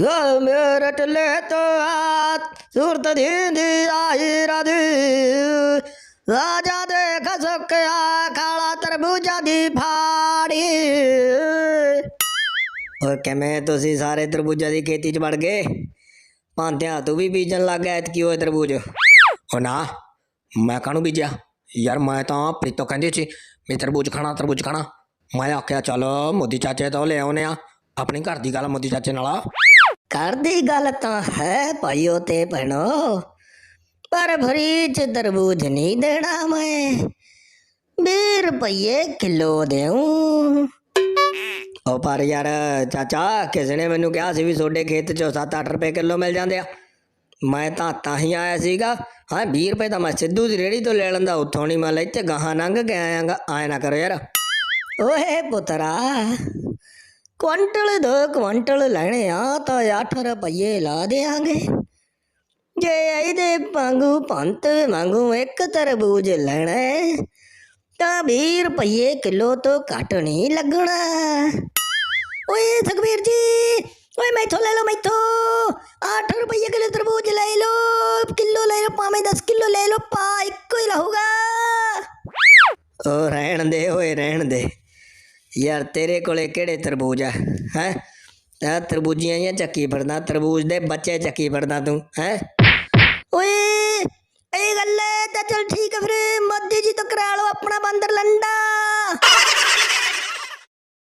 ਯਾ ਮੇਰੇ ਟਲੇ ਤੋ ਆਤ, ਸੂਰਤ ਦੀਂਦੀ ਆਈ ਰਾਦੀ। ਰਾਜਾ ਦੇ ਖਸਕਿਆ ਕਾਲਾ ਤਰਬੂਜਾ ਦੀ ਫਾੜੀ। ਓਏ ਕਿਵੇਂ ਤੁਸੀਂ ਸਾਰੇ ਤਰਬੂਜਾ ਦੀ ਖੇਤੀ 'ਚ ਵੜ ਗਏ? ਭਾਂਤਿਆ ਤੂੰ ਵੀ ਬੀਜਣ ਲੱਗ ਗਿਆ ਐਤਕੀ ਓਏ ਤਰਬੂਜ। ਹੋ ਨਾ, ਮੈਂ ਕਾਹਨੂੰ ਬੀਜਿਆ? ਯਾਰ ਮੈਂ ਤਾਂ ਪ੍ਰੀਤੋ ਕਹਿੰਦੀ ਸੀ ਮੈਂ ਤਰਬੂਜ ਖਾਣਾ ਤਰਬੂਜ ਖਾਣਾ। ਮੈਂ ਆਖਿਆ, ਚਲ ਮੋਦੀ ਚਾਚੇ ਤੋਂ ਲੈ ਆਉਨੇ ਆ ਆਪਣੀ ਘਰ ਦੀ ਗੱਲ ਮੋਦੀ ਚਾਚੇ ਨਾਲ ਘਰ ਦੀ ਗੱਲ ਤਾਂ ਹੈ ਭਾਈਓ ਤੇ ਭੈਣੋ, ਪਰ ਫਰੀ ਚ ਤਰਬੂਜ ਨਹੀਂ ਦੇਣਾ ਮੈਂ। 20 ਰੁਪਏ ਕਿਲੋ ਦੇਉ ਉਹ ਪਰ ਯਾਰ ਚਾਚਾ, ਕਿਸੇ ਨੇ ਮੈਨੂੰ ਕਿਹਾ ਸੀ ਵੀ ਤੁਹਾਡੇ ਖੇਤ ਚੋਂ 7-8 ਰੁਪਏ ਕਿਲੋ ਮਿਲ ਜਾਂਦੇ ਆ। ਮੈਂ ਤਾਂ ਤਾਂ ਹੀ ਆਇਆ ਸੀਗਾ। ਹਾਂ 20 ਰੁਪਏ ਤਾਂ ਮੈਂ ਸਿੱਧੂ ਦੀ ਰੇੜੀ ਤੋਂ ਲੈ ਲੈਂਦਾ, ਉੱਥੋਂ ਨਹੀਂ ਮੈਂ ਲੈ ਤੇ ਗਾਹਾਂ ਲੰਘ ਕੇ ਆਇਆਗਾ। ਆਇਆ ਨਾ ਕਰੋ ਯਾਰ। ਓਏ ਪੁੱਤਰਾ ਕੁਆਂਟਲ ਦੋ ਕੁਆਂਟਲ ਲੈਣੇ ਆ ਤਾਂ 8 ਰੁਪਏ ਲਾ ਦੇਾਂਗੇ ਜੇ ਇਹਦੇ ਵਾਂਗੂ ਪੰਤ ਵਾਂਗੂ ਇੱਕ ਤਰਬੂਜ ਲੈਣਾ ਤਾਂ 20 ਰੁਪਏ ਕਿਲੋ ਤੋਂ ਘੱਟ ਨਹੀਂ ਲੱਗਣਾ। ਓਏ ਸੁਖਬੀਰ ਜੀ, ਓਏ ਮੈਥੋਂ ਲੈ ਲਓ ਮੈਥੋਂ। 8 ਰੁਪਏ ਕਿਲੋ ਤਰਬੂਜ ਲੈ ਲਓ, ਕਿਲੋ ਲੈ ਲਓ, ਭਾਵੇਂ 10 ਕਿਲੋ ਲੈ ਲਓ, ਪਾ ਇੱਕੋ ਹੀ ਰਹੂਗਾ। ਓ ਰਹਿਣ ਦੇ, ਓਏ ਰਹਿਣ ਦੇ। ਯਾਰ ਤੇਰੇ ਕੋਲੇ ਕਿਹੜੇ ਤਰਬੂਜ ਆ, ਹੈ? ਆ ਤਰਬੂਜੀਆਂ ਜਾਂ ਚੱਕੀ ਫਿਰਦਾ, ਤਰਬੂਜ ਦੇ ਬੱਚੇ ਚੱਕੀ ਫਿਰਦਾ ਤੂੰ, ਹੈ? ਓਏ, ਇਹ ਗੱਲ ਹੈ ਤਾਂ ਚਲ ਠੀਕ ਹੈ ਫਿਰ, ਮੋਦੀ ਜੀ ਤੋਂ ਕਰਾ ਲਓ ਆਪਣਾ ਬੰਦਰ ਲੰਡਾ।